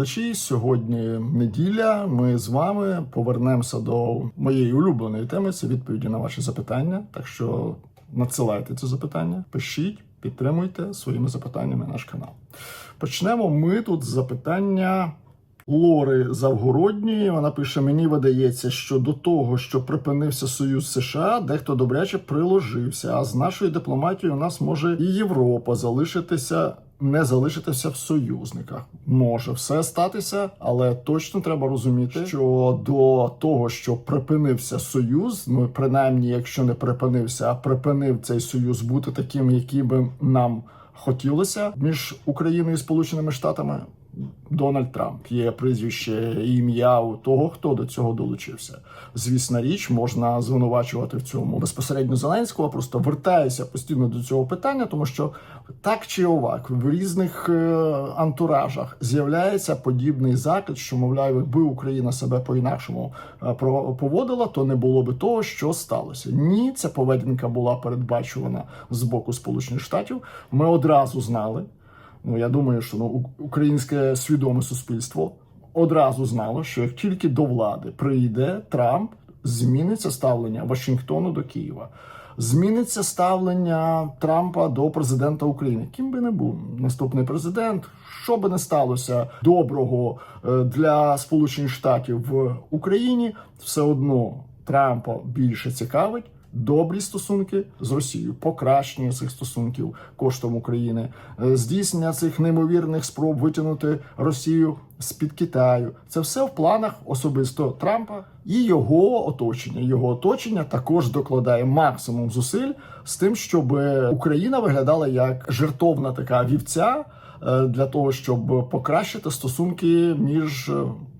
глядачі. Сьогодні неділя. Ми з вами повернемося до моєї улюбленої теми. Це відповіді на ваші запитання. Так що надсилайте ці запитання, пишіть, підтримуйте своїми запитаннями наш канал. Почнемо ми тут з запитання. Лори Завгородньої вона пише: мені видається, що до того, що припинився союз США, дехто добряче приложився. А з нашою дипломатією у нас може і Європа залишитися. Не залишитися в союзниках може все статися, але точно треба розуміти, що до того, що припинився союз, ну принаймні, якщо не припинився, а припинив цей союз бути таким, який би нам хотілося між Україною і Сполученими Штатами. Дональд Трамп є прізвище і ім'я у того, хто до цього долучився. Звісна річ, можна звинувачувати в цьому безпосередньо Зеленського. Просто вертаюся постійно до цього питання, тому що так чи овак в різних е, антуражах з'являється подібний закид, що мовляв, якби Україна себе по-інакшому е, поводила, то не було би того, що сталося. Ні, ця поведінка була передбачувана з боку Сполучених Штатів. Ми одразу знали. Ну я думаю, що ну українське свідоме суспільство одразу знало, що як тільки до влади прийде Трамп, зміниться ставлення Вашингтону до Києва. Зміниться ставлення Трампа до президента України. Ким би не був наступний президент, що би не сталося доброго е, для Сполучених Штатів в Україні, все одно Трампа більше цікавить добрі стосунки з Росією, покращення цих стосунків коштом України, е, здійснення цих неймовірних спроб витягнути Росію з під Китаю. Це все в планах особисто Трампа і його оточення. Його оточення також докладає максимум зусиль з тим, щоб Україна виглядала як жертовна така вівця. Е, Для того щоб покращити стосунки між е,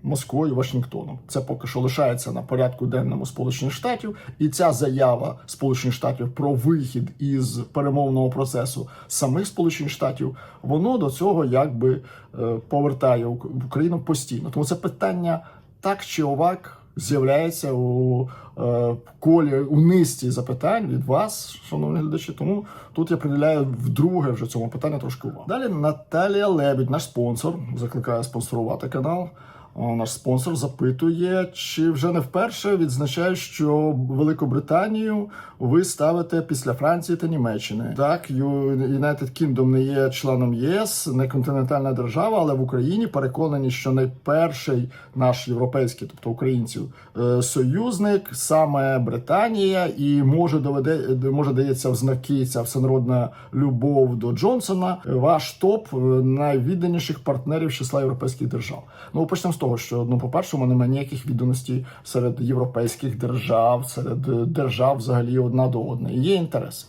Москвою і Вашингтоном, це поки що лишається на порядку денному Сполучених Штатів, і ця заява Сполучених Штатів про вихід із перемовного процесу самих Сполучених Штатів, воно до цього якби е, повертає Ук- Україну постійно. Тому це питання так чи овак з'являється у е, колі у низці запитань від вас, шановні глядачі. Тому тут я приділяю вдруге вже цьому питання трошки увагу. Далі Наталія Лебідь, наш спонсор, закликає спонсорувати канал. Наш спонсор запитує, чи вже не вперше відзначає, що Великобританію ви ставите після Франції та Німеччини. Так, United Kingdom не є членом ЄС, не континентальна держава, але в Україні переконані, що найперший наш європейський, тобто українців, е, союзник саме Британія, і може доведе може дається в знаки ця всенародна любов до Джонсона. Ваш топ е, найвідданіших партнерів числа європейських держав. Ну почнемо з того, що ну, по-перше, у мене немає ніяких відданостей серед європейських держав, серед е, держав взагалі одна до одної. Є інтереси.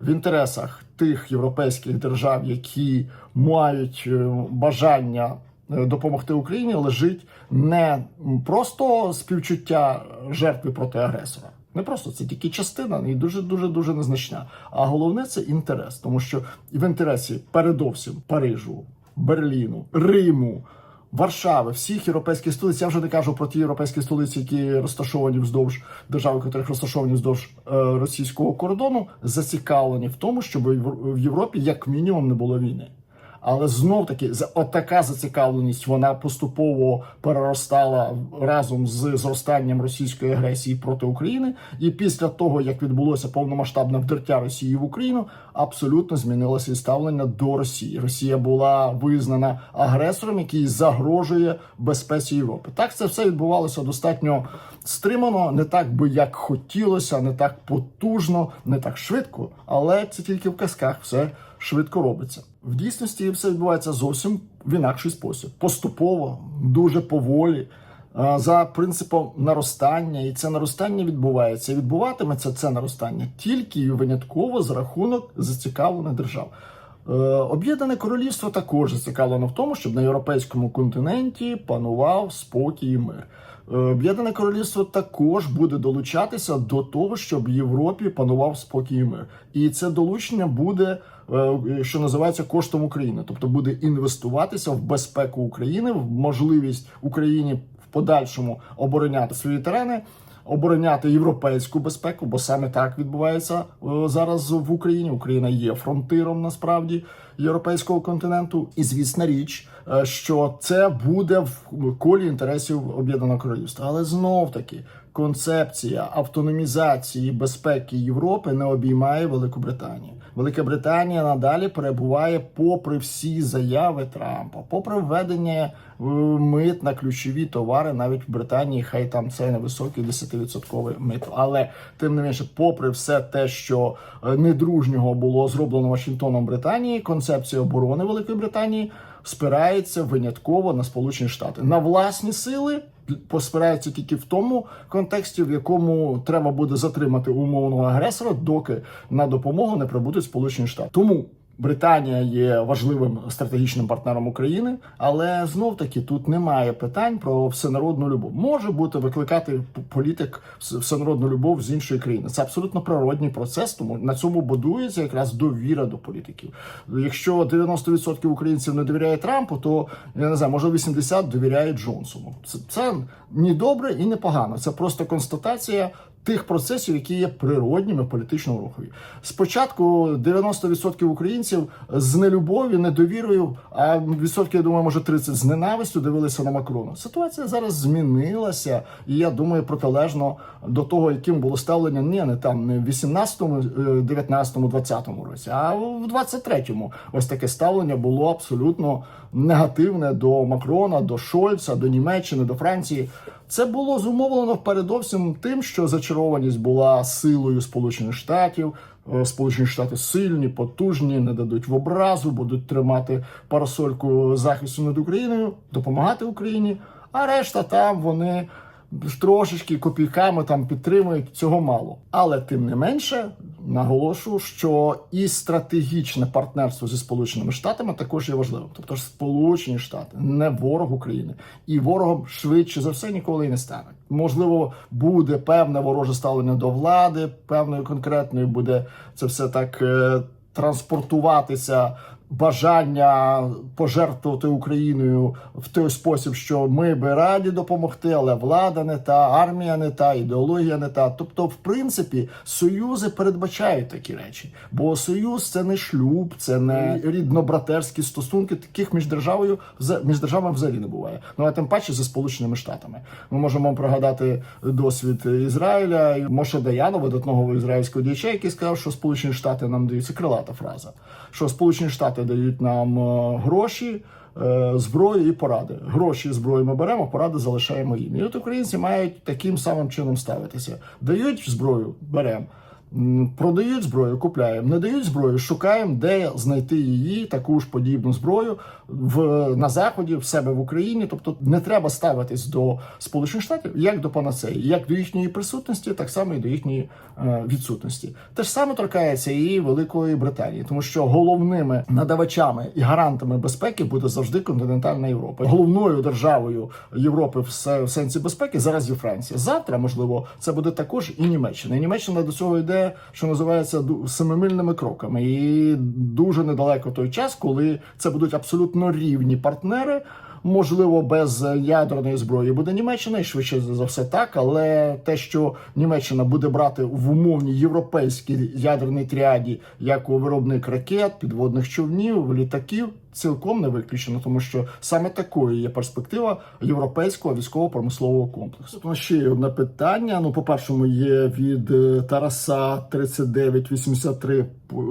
В інтересах тих європейських держав, які мають е, бажання е, допомогти Україні, лежить не просто співчуття жертви проти агресора. Не просто це тільки частина, і дуже дуже дуже незначна. А головне це інтерес, тому що в інтересі передовсім Парижу, Берліну, Риму. Варшави, всіх європейських столиць. Я вже не кажу про ті європейські столиці, які розташовані вздовж держави, яких розташовані вздовж е, російського кордону, зацікавлені в тому, щоб в Європі як мінімум не було війни. Але знов таки отака зацікавленість вона поступово переростала разом з зростанням російської агресії проти України. І після того, як відбулося повномасштабне вдертя Росії в Україну, абсолютно змінилося і ставлення до Росії. Росія була визнана агресором, який загрожує безпеці Європи. Так це все відбувалося достатньо стримано, не так би як хотілося, не так потужно, не так швидко, але це тільки в казках все швидко робиться. В дійсності все відбувається зовсім в інакший спосіб, поступово, дуже поволі. За принципом наростання, і це наростання відбувається. І відбуватиметься це наростання тільки і винятково за рахунок зацікавлених держав. Е, Об'єднане королівство також зацікавлено в тому, щоб на європейському континенті панував спокій і мир. Е, Об'єднане королівство також буде долучатися до того, щоб Європі панував спокій і мир. І це долучення буде, е, що називається, коштом України, тобто буде інвестуватися в безпеку України, в можливість Україні в подальшому обороняти свої терени. обороняти європейську безпеку, бо саме так відбувається е, зараз в Україні. Україна є фронтиром насправді європейського континенту, і звісна річ, е, що це буде в колі інтересів об'єднаного королівства. Але знов таки концепція автономізації безпеки Європи не обіймає Велику Британію. Велика Британія надалі перебуває попри всі заяви Трампа, попри введення е, мит на ключові товари, навіть в Британії, хай там це невисокий 10% мито. Але тим не менше, попри все те, що е, недружнього було зроблено Вашингтоном Британії, концепція оборони Великої Британії спирається винятково на Сполучені Штати на власні сили. Поспирається тільки в тому контексті, в якому треба буде затримати умовного агресора, доки на допомогу не прибудуть Сполучені Штати. Тому Британія є важливим стратегічним партнером України, але знов таки тут немає питань про всенародну любов. Може бути викликати політик вс- всенародну любов з іншої країни. Це абсолютно природній процес, тому на цьому будується якраз довіра до політиків. Якщо 90% українців не довіряє Трампу, то я не знаю, може 80% довіряє Джонсону. Це, це ні добре і не погано. Це просто констатація тих процесів, які є природніми в політичному рухові. Спочатку 90% українців з нелюбов'ю, недовірою, а відсотків, я думаю, може 30 з ненавистю дивилися на Макрона. Ситуація зараз змінилася, і я думаю, протилежно до того, яким було ставлення ні, не там не в 18-му, е, 19-му, 20-му році, а в 23-му. Ось таке ставлення було абсолютно негативне до Макрона, до Шольца, до Німеччини, до Франції. Це було зумовлено передовсім тим, що зачарованість була силою Сполучених Штатів. Е, Сполучені Штати сильні, потужні, не дадуть в образу, будуть тримати парасольку захисту над Україною, допомагати Україні. А решта там вони трошечки копійками там підтримують цього мало. Але тим не менше наголошу, що і стратегічне партнерство зі Сполученими Штатами також є важливим. Тобто Сполучені Штати не ворог України, і ворогом швидше за все ніколи і не стане. Можливо, буде певне вороже ставлення до влади, певної конкретної буде це все так. е, Транспортуватися бажання пожертвувати Україною в той спосіб, що ми би раді допомогти, але влада не та, армія не та, ідеологія не та. Тобто, в принципі, союзи передбачають такі речі, бо союз це не шлюб, це не ріднобратерські стосунки. Таких між державою між державами взагалі не буває. Ну а тим паче зі сполученими штатами. Ми можемо пригадати досвід Ізраїля Моше Даяна, видатного ізраїльського діяча, який сказав, що Сполучені Штати нам дають це крилата фраза. Що Сполучені Штати дають нам е, гроші. е, Зброю і поради. Гроші зброю ми беремо, поради залишаємо їм. І от українці мають таким самим чином ставитися. Дають зброю, беремо. Продають зброю, купляємо. Не дають зброю, шукаємо, де знайти її, таку ж подібну зброю в на заході, в себе в Україні. Тобто не треба ставитись до Сполучених Штатів як до панацеї, як до їхньої присутності, так само і до їхньої е, відсутності. Те ж саме торкається і Великої Британії, тому що головними надавачами і гарантами безпеки буде завжди континентальна Європа. Головною державою Європи в сенсі безпеки зараз є Франція. Завтра, можливо, це буде також і Німеччина. І Німеччина до цього йде, що називається семимильними кроками. І дуже недалеко той час, коли це будуть абсолютно рівні партнери. Можливо, без ядерної зброї буде Німеччина, і швидше за все так. Але те, що Німеччина буде брати в умовній європейській ядерній тріаді, як у виробник ракет, підводних човнів, літаків, цілком не виключено, тому що саме такою є перспектива європейського військово-промислового комплексу. Ну, ще є одне питання. Ну, по першому, є від е, Тараса 3983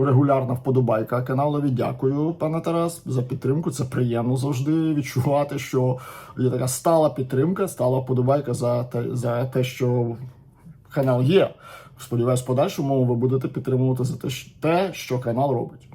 регулярна вподобайка каналові. Дякую, пане Тарас, за підтримку. Це приємно завжди відчувати, що є така стала підтримка, стала вподобайка за те, за те, що канал є. Сподіваюсь, подальшому ви будете підтримувати за те, що канал робить.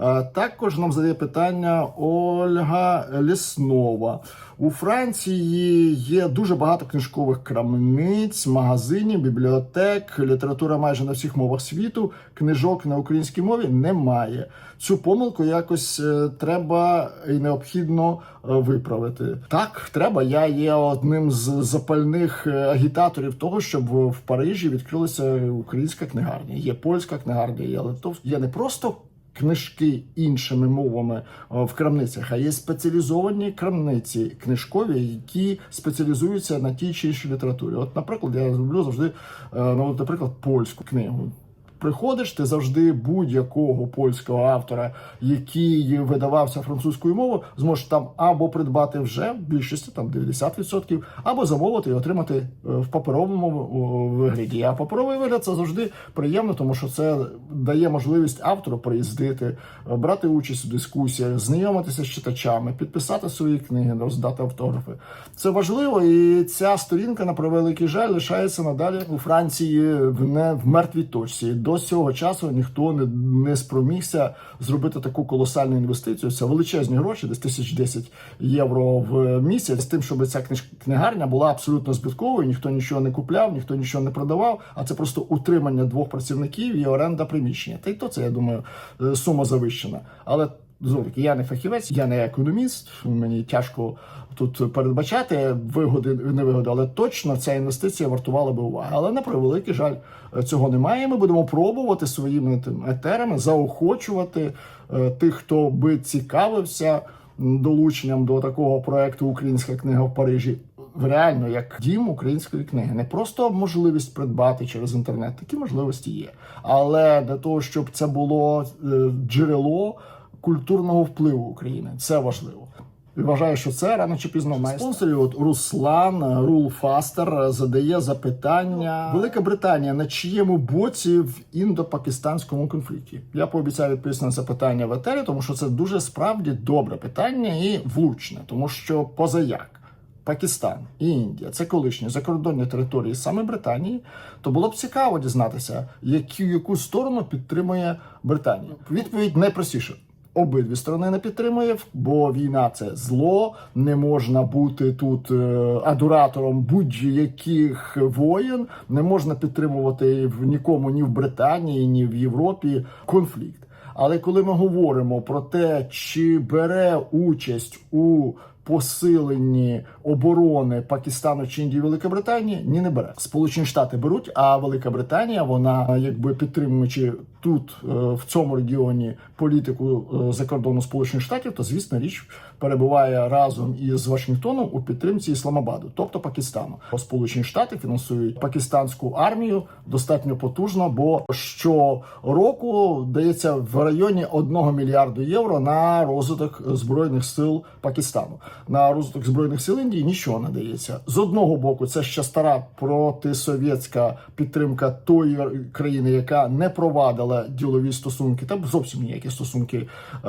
Е, Також нам задає питання Ольга Ліснова. У Франції є дуже багато книжкових крамниць, магазинів, бібліотек, література майже на всіх мовах світу. Книжок на українській мові немає. Цю помилку якось е, треба і необхідно е, виправити. Так, треба. Я є одним з запальних агітаторів того, щоб в Парижі відкрилася українська книгарня. Є польська книгарня, є литовська. Є не просто книжки іншими мовами е, в крамницях, а є спеціалізовані крамниці книжкові, які спеціалізуються на тій чи іншій літературі. От, наприклад, я люблю завжди ну, наприклад, польську книгу. Приходиш, ти завжди будь-якого польського автора, який видавався французькою мовою, зможеш там або придбати вже в більшості там 90%, або замовити і отримати е, в паперовому вигляді. А паперовий вигляд це завжди приємно, тому що це дає можливість автору приїздити, е, брати участь у дискусіях, знайомитися з читачами, підписати свої книги, роздати автографи. Це важливо, і ця сторінка на превеликий жаль лишається надалі у Франції в не в мертвій точці. До цього часу ніхто не, не спромігся зробити таку колосальну інвестицію. Це величезні гроші, десь тисяч 10 євро в місяць, з тим, щоб ця книгарня була абсолютно збитковою. Ніхто нічого не купляв, ніхто нічого не продавав. А це просто утримання двох працівників і оренда приміщення. Та й то це я думаю, е, сума завищена. Але знову таки, я не фахівець, я не економіст. Мені тяжко тут передбачати вигоди не вигоди, але точно ця інвестиція вартувала би уваги. Але на превеликий жаль, цього немає. Ми будемо пробувати своїми тим етерами заохочувати е, тих, хто би цікавився долученням до такого проекту Українська книга в Парижі. Реально, як дім української книги, не просто можливість придбати через інтернет, такі можливості є. Але для того, щоб це було е, джерело культурного впливу України, це важливо. І вважаю, що це рано чи пізно має спонсорів. От Руслан Рул Фастер задає запитання: Велика Британія на чиєму боці в індо-пакистанському конфлікті? Я пообіцяю відповісти на запитання в етері, тому що це дуже справді добре питання і влучне, тому що позаяк. Пакистан і Індія це колишні закордонні території саме Британії, то було б цікаво дізнатися, які, яку сторону підтримує Британія. Відповідь найпростіша. Обидві сторони не підтримує, бо війна це зло. Не можна бути тут е, адуратором будь-яких воєн. Не можна підтримувати в нікому ні в Британії, ні в Європі конфлікт. Але коли ми говоримо про те, чи бере участь у посиленні оборони Пакистану чи Індії Великобританії, ні, не бере. Сполучені Штати беруть, а Велика Британія, вона якби підтримуючи тут е, в цьому регіоні політику е, закордону Сполучених Штатів, то звісно річ перебуває разом із Вашингтоном у підтримці Ісламабаду, тобто Пакистану. Сполучені Штати фінансують пакистанську армію достатньо потужно, бо щороку дається в районі 1 мільярду євро на розвиток збройних сил Пакистану. На розвиток збройних сил Індії нічого не дається. З одного боку, це ще стара протисовєтська підтримка тої країни, яка не провадила ділові стосунки, та зовсім ніякі стосунки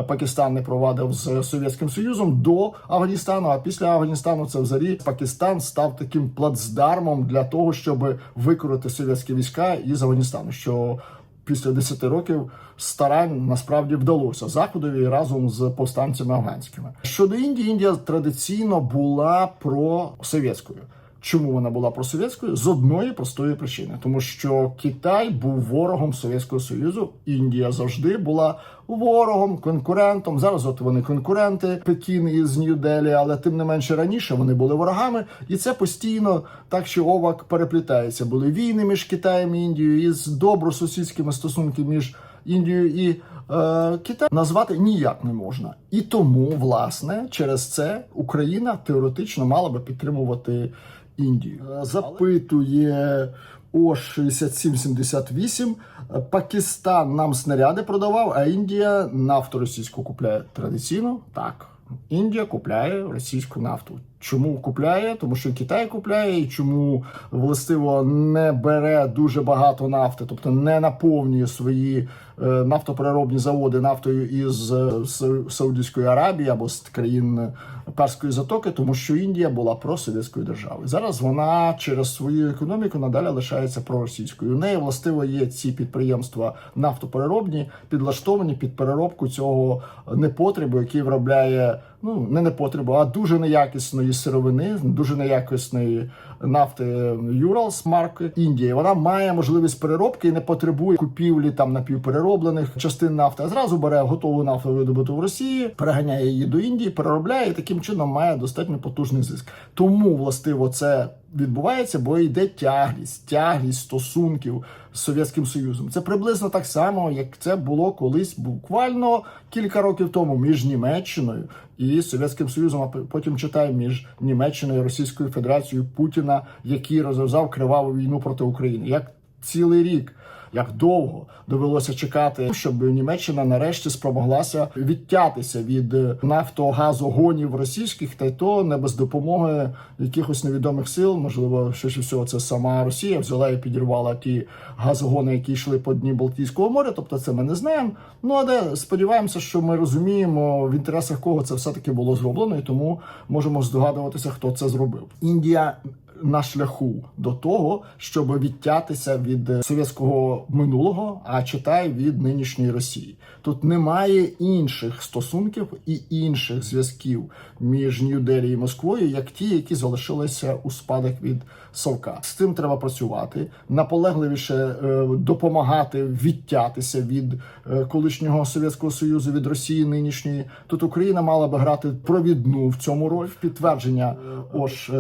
Пакистан не провадив з Совєтським Союзом до Афганістану. А після Афганістану це взагалі Пакистан став таким плацдармом для того, щоб викорити совєтські війська із Афганістану. Що після 10 років старань насправді вдалося заходові разом з повстанцями афганськими. Щодо Індії, Індія традиційно була просовєтською. Чому вона була просовєтською? З одної простої причини, тому що Китай був ворогом Совєтського Союзу, Індія завжди була ворогом, конкурентом. Зараз от вони конкуренти Пекін із Нью-Делі, але тим не менше раніше вони були ворогами, і це постійно так чи овак переплітається. Були війни між Китаєм і Індією із добросусідськими стосунки між Індією і е, Китаєм назвати ніяк не можна. І тому, власне, через це Україна теоретично мала би підтримувати Індію. Е, Запитує о 6778. Е, Пакистан нам снаряди продавав, а Індія нафту російську купляє традиційно. Так, Індія купляє російську нафту. Чому купляє? Тому що Китай купляє, і чому властиво не бере дуже багато нафти, тобто не наповнює свої е, нафтопереробні заводи нафтою із е, Са- Саудівської Аравії або з країн Перської затоки, тому що Індія була просовєтською державою. Зараз вона через свою економіку надалі лишається проросійською. У неї властиво є ці підприємства нафтопереробні, підлаштовані під переробку цього непотребу, який виробляє ну не непотребу, а дуже неякісної сировини, дуже неякісної нафти Юралс марки Індії. Вона має можливість переробки і не потребує купівлі там напівперероблених частин нафти. А зразу бере готову нафту видобуту в Росії, переганяє її до Індії, переробляє і таким чином має достатньо потужний зиск. Тому властиво це відбувається, бо йде тяглість, тяглість стосунків з Совєтським Союзом. Це приблизно так само, як це було колись буквально кілька років тому між Німеччиною і Совєтським Союзом. А потім читаємо між Німеччиною і Російською Федерацією Путіна, який розв'язав криваву війну проти України. Як цілий рік. Як довго довелося чекати, щоб Німеччина нарешті спромоглася відтятися від нафтогазогонів російських, та й то не без допомоги якихось невідомих сил. Можливо, що всього це сама Росія взяла і підірвала ті газогони, які йшли по дні Балтійського моря. Тобто, це ми не знаємо. Ну але сподіваємося, що ми розуміємо в інтересах кого це все таки було зроблено, і тому можемо здогадуватися, хто це зробив. Індія на шляху до того, щоб відтятися від совєтського минулого, а читай від нинішньої Росії. Тут немає інших стосунків і інших зв'язків між Нью-Делі і Москвою, як ті, які залишилися у спадок від Совка. З цим треба працювати, наполегливіше е, допомагати відтятися від е, колишнього совєтського союзу від Росії нинішньої. Тут Україна мала би грати провідну в цьому роль. Підтвердження ОШ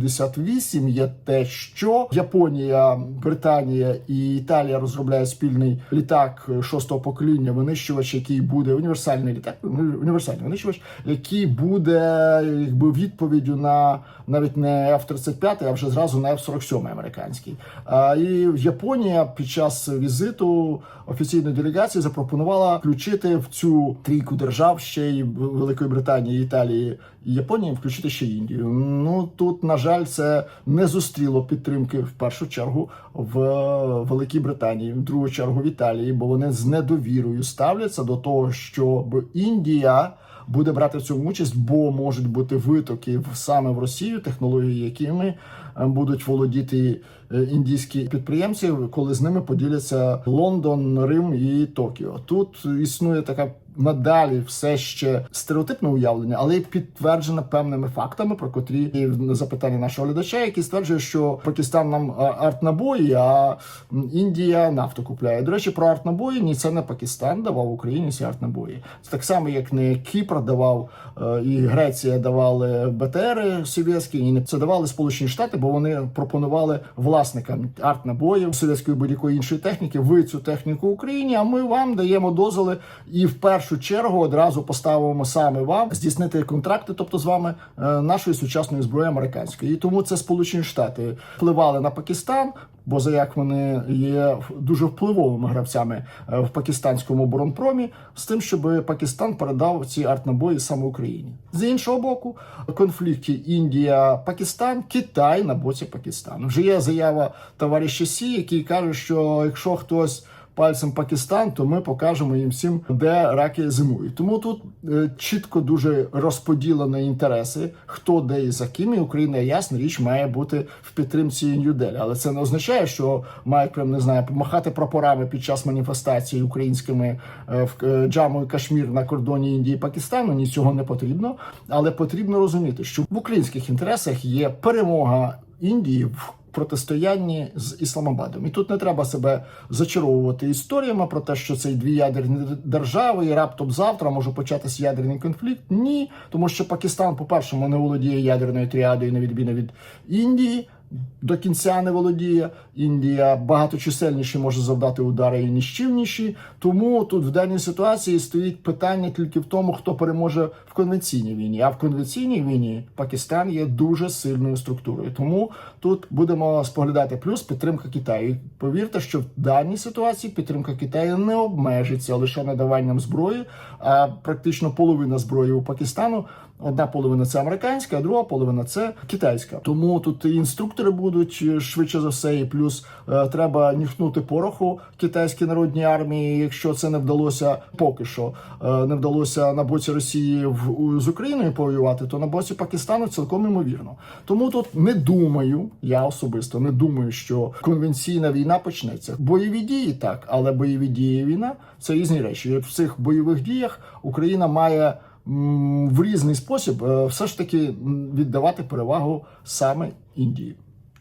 6778 є те, що Японія, Британія і Італія розробляють спільний літак шостого покоління, винищувач, який буде універсальний літак, універсальний винищувач, який буде якби відповіддю на навіть не F-35, а вже зразу на F-47 американський. І Японія під час візиту офіційної делегації запропонувала включити в цю трійку держав ще й Великої Британії, Італії Японії, включити ще Індію. Ну тут, на жаль, це не зустріло підтримки в першу чергу в Великій Британії, в другу чергу в Італії, бо вони з недовірою ставляться до того, щоб Індія буде брати в цьому участь, бо можуть бути витоки саме в Росію, технології, якими е, будуть володіти е, індійські підприємці, коли з ними поділяться Лондон, Рим і Токіо. Тут існує така. Надалі все ще стереотипне уявлення, але й підтверджене певними фактами, про котрі запитання нашого глядача, який стверджує, що Пакистан нам а, артнабої, а Індія нафту купляє. До речі, про артнабої ні, це не Пакистан давав Україні ці артнабої. Це так само, як не Кіпр давав е, і Греція давали БТРи совєтські, і не це давали Сполучені Штати, бо вони пропонували власникам артнабоїв совєтської будь-якої іншої техніки. Ви цю техніку Україні, а ми вам даємо дозволи і в першу чергу одразу поставимо саме вам здійснити контракти, тобто з вами е, нашої сучасної зброї американської. І тому це Сполучені Штати впливали на Пакистан. Бо за як вони є дуже впливовими гравцями е, в пакистанському оборонпромі, з тим, щоб Пакистан передав ці артнабої саме Україні. З іншого боку, в конфлікті Індія-Пакистан, Китай на боці Пакистану. Вже є заява товариша Сі, який каже, що якщо хтось пальцем Пакистан, то ми покажемо їм всім, де раки зимують. Тому тут е, чітко дуже розподілені інтереси, хто де і за ким. І Україна ясна річ має бути в підтримці Нью-Делі. Але це не означає, що мають прям не знаю, помахати прапорами під час маніфестації українськими е, в Джаму і Кашмір на кордоні Індії і Пакистану. Ні цього не потрібно, але потрібно розуміти, що в українських інтересах є перемога Індії в протистоянні з Ісламабадом. І тут не треба себе зачаровувати історіями про те, що це дві ядерні держави, і раптом завтра може початися ядерний конфлікт. Ні, тому що Пакистан, по-перше, не володіє ядерною тріадою, на відміну від Індії. До кінця не володіє. Індія багаточисельніші може завдати удари і ніщівніші. Тому тут в даній ситуації стоїть питання тільки в тому, хто переможе в конвенційній війні. А в конвенційній війні Пакистан є дуже сильною структурою. Тому тут будемо споглядати плюс підтримка Китаю. І Повірте, що в даній ситуації підтримка Китаю не обмежиться лише надаванням зброї, а практично половина зброї у Пакистану. Одна половина це американська, а друга половина це китайська. Тому тут і інструктори будуть е, швидше за все, і плюс е, треба нюхнути пороху китайській народній армії. Якщо це не вдалося поки що е, не вдалося на боці Росії в у- з Україною повоювати, то на боці Пакистану цілком імовірно. Тому тут не думаю, я особисто не думаю, що конвенційна війна почнеться. Бойові дії так, але бойові дії війна це різні речі. В цих бойових діях Україна має в різний спосіб е, все ж таки віддавати перевагу саме Індії.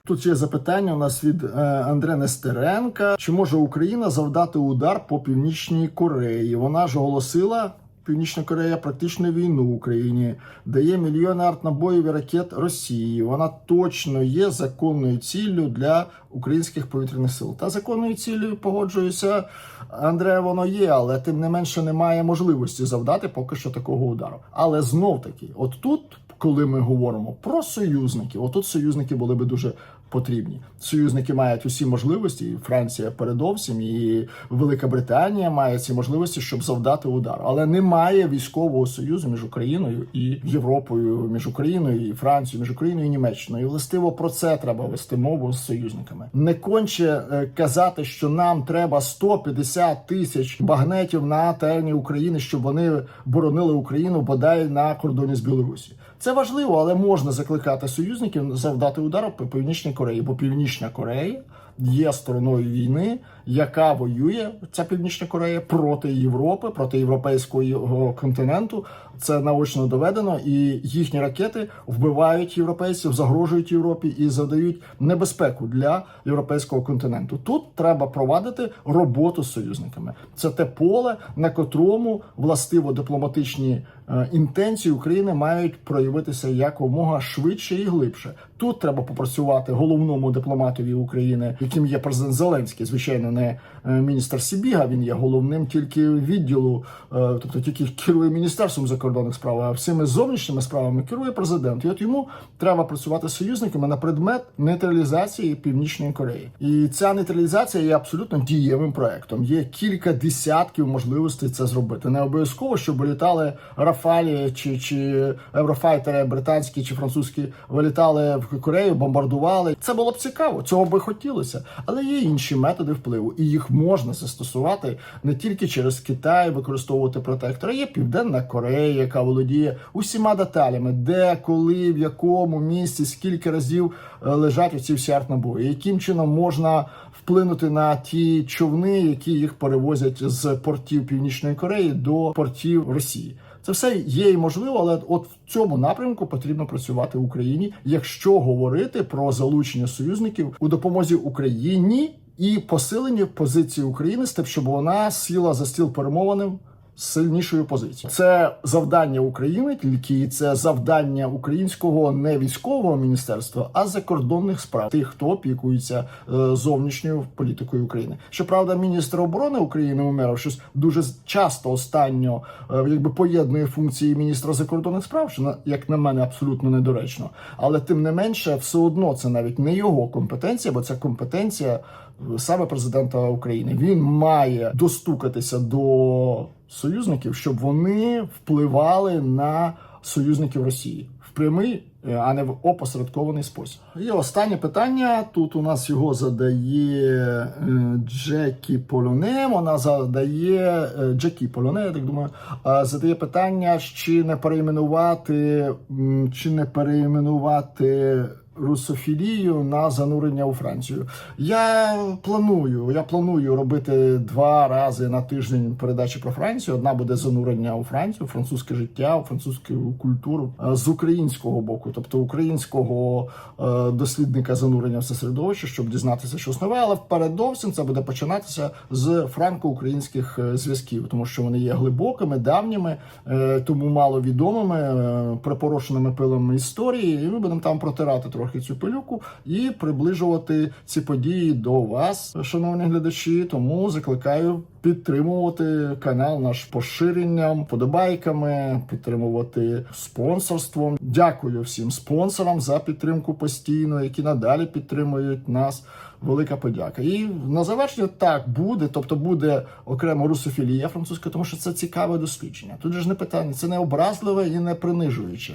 Тут є запитання у нас від е, Андре Нестеренка: чи може Україна завдати удар по північній Кореї? Вона ж оголосила Північна Корея практично війну Україні, дає мільйони артнабоїв і ракет Росії. Вона точно є законною ціллю для українських повітряних сил. Та законною ціллю погоджуюся, Андрея, воно є, але тим не менше немає можливості завдати поки що такого удару. Але знов таки, от тут, коли ми говоримо про союзників, отут союзники були би дуже потрібні. Союзники мають усі можливості, і Франція передовсім, і Велика Британія має ці можливості, щоб завдати удар. Але немає військового союзу між Україною і Європою, між Україною і Францією, між Україною і Німеччиною. І властиво про це треба вести мову з союзниками. Не конче е, казати, що нам треба 150 тисяч багнетів на терені України, щоб вони боронили Україну бодай на кордоні з Білорусі. Це важливо, але можна закликати союзників завдати удару по Північній Кореї, бо Північна Корея є стороною війни, яка воює ця Північна Корея проти Європи, проти європейського континенту. Це наочно доведено, і їхні ракети вбивають європейців, загрожують Європі і задають небезпеку для європейського континенту. Тут треба провадити роботу з союзниками. Це те поле, на котрому властиво дипломатичні інтенції України мають проявитися якомога швидше і глибше. Тут треба попрацювати головному дипломатові України, яким є президент Зеленський. Звичайно, не е, міністр Сібіга. Він є головним тільки відділу, е, тобто тільки керує міністерством закордонних справ, а всіми зовнішніми справами керує президент. І от йому треба працювати з союзниками на предмет нейтралізації Північної Кореї. І ця нейтралізація є абсолютно дієвим проектом. Є кілька десятків можливостей це зробити. Не обов'язково, щоб літали Рафалі чи чи Еврофайтери британські чи французькі вилітали в Корею, бомбардували. Це було б цікаво, цього би хотілося. Але є інші методи впливу, і їх можна застосувати не тільки через Китай, використовувати протектори. Є Південна Корея, яка володіє усіма деталями, де, коли, в якому місці, скільки разів е, лежать оці всі артнабої, яким чином можна вплинути на ті човни, які їх перевозять з портів Північної Кореї до портів Росії. Це все є і можливо, але от в цьому напрямку потрібно працювати Україні, якщо говорити про залучення союзників у допомозі Україні і посилення позиції України з тим, щоб вона сіла за стіл перемовинів з сильнішою позицією. Це завдання України, тільки це завдання українського не військового міністерства, а закордонних справ тих, хто опікується е, зовнішньою політикою України. Щоправда, міністр оборони України Умеров щось дуже часто останньо е, якби поєднує функції міністра закордонних справ, що як на мене абсолютно недоречно. Але тим не менше, все одно це навіть не його компетенція, бо це компетенція саме президента України. Він має достукатися до союзників, щоб вони впливали на союзників Росії в прямий, е, а не в опосередкований спосіб. І останнє питання. Тут у нас його задає е, Джекі Полоне. Вона задає е, Джекі Полоне, я так думаю, задає питання, чи не перейменувати, чи не перейменувати. Русофілію на занурення у Францію. Я планую. Я планую робити два рази на тиждень передачі про Францію. Одна буде занурення у Францію, французьке життя, французьку культуру е, з українського боку, тобто українського е, дослідника занурення в це середовище, щоб дізнатися щось нове. Але передовсім це буде починатися з франко-українських е, зв'язків, тому що вони є глибокими, давніми, тому мало відомими, е, припорошеними пилом історії. І ми будемо там протирати трохи цю пилюку і приближувати ці події до вас, шановні глядачі. Тому закликаю підтримувати канал наш поширенням, подобайками, підтримувати спонсорством. Дякую всім спонсорам за підтримку постійно, які надалі підтримують нас. Велика подяка. І на завершення так буде, тобто буде окремо русофілія французька, тому що це цікаве дослідження. Тут ж не питання, це не образливе і не принижуюче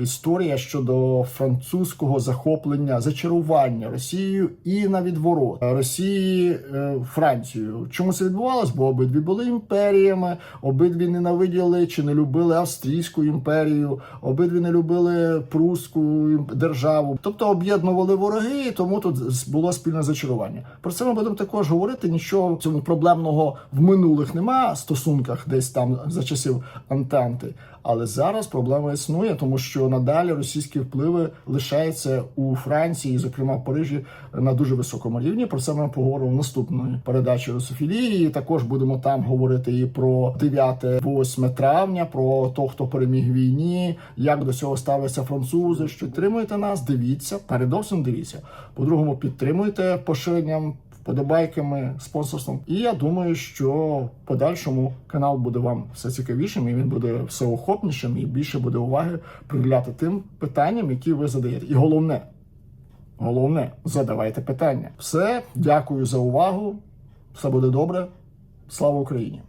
історія щодо французького захоплення, зачарування Росією і на відворот Росії е, Францією. Чому це відбувалось? Бо обидві були імперіями, обидві ненавиділи чи не любили австрійську імперію, обидві не любили прусську державу, тобто об'єднували вороги, тому тут було спільне зачарування. Про це ми будемо також говорити. Нічого цьому проблемного в минулих нема стосунках, десь там за часів Антанти. Але зараз проблема існує, тому що надалі російські впливи лишаються у Франції, зокрема в Парижі, на дуже високому рівні. Про це ми поговоримо в наступної передачі Русофілії. Також будемо там говорити і про 9-8 травня, про того, хто переміг війні, як до цього ставляться французи. Що підтримуєте нас? Дивіться, передовсім дивіться. По-другому, підтримуйте поширенням. Вподобайками, спонсорством. І я думаю, що в подальшому канал буде вам все цікавішим, і він буде все охопнішим, і більше буде уваги приділяти тим питанням, які ви задаєте. І головне, головне, задавайте питання. Все, дякую за увагу. Все буде добре. Слава Україні!